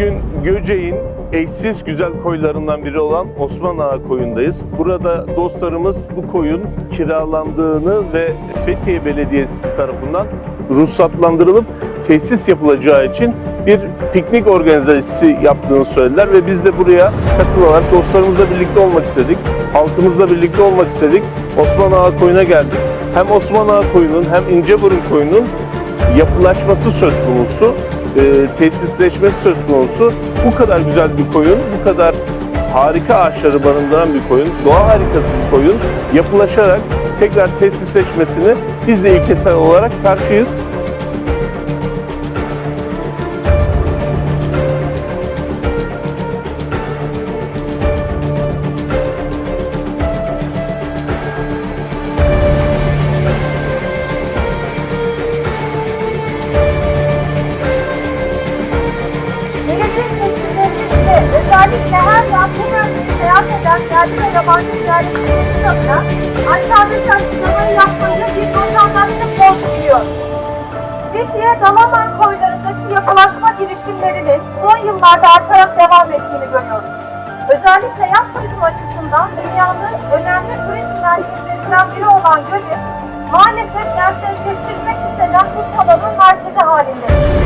Bugün Göceğin eşsiz güzel koylarından biri olan Osman Ağa koyundayız. Burada dostlarımız bu koyun kiralandığını ve Fethiye Belediyesi tarafından ruhsatlandırılıp tesis yapılacağı için bir piknik organizasyonu yaptığını söylediler ve biz de buraya katılarak dostlarımızla birlikte olmak istedik. Halkımızla birlikte olmak istedik. Osman Ağa koyuna geldik. Hem Osman Ağa koyunun hem İnceburun koyunun yapılaşması söz konusu, e, tesisleşmesi söz konusu. Bu kadar güzel bir koyun, bu kadar harika ağaçları barındıran bir koyun, doğa harikası bir koyun yapılaşarak tekrar tesisleşmesini biz de ilkesel olarak karşıyız. Gelecek nesillerimizle özellikle her yan bu bölgede seyahat eden yerli ve yabancı ziyaretçilerimiz adına aşağıdaki açıklamayı yapmayı bir vatandaşlık borcu biliyoruz. Fethiye Dalaman koylarındaki yapılaşma girişimlerinin son yıllarda artarak devam ettiğini görüyoruz. Özellikle yat turizmi açısından dünyanın önemli turizm merkezlerinden biri olan Göcek, maalesef gerçekleştirmek istenen bu talanın merkezi halindedir.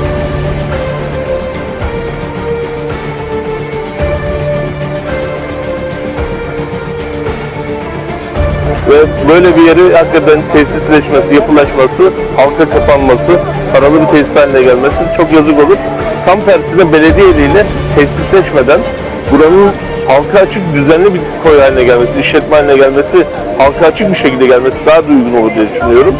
Ve böyle bir yeri hakikaten tesisleşmesi, yapılaşması, halka kapanması, paralı bir tesis haline gelmesi çok yazık olur. Tam tersine belediye eliyle tesisleşmeden buranın halka açık düzenli bir koy haline gelmesi, işletme haline gelmesi, halka açık bir şekilde gelmesi daha da uygun olur diye düşünüyorum.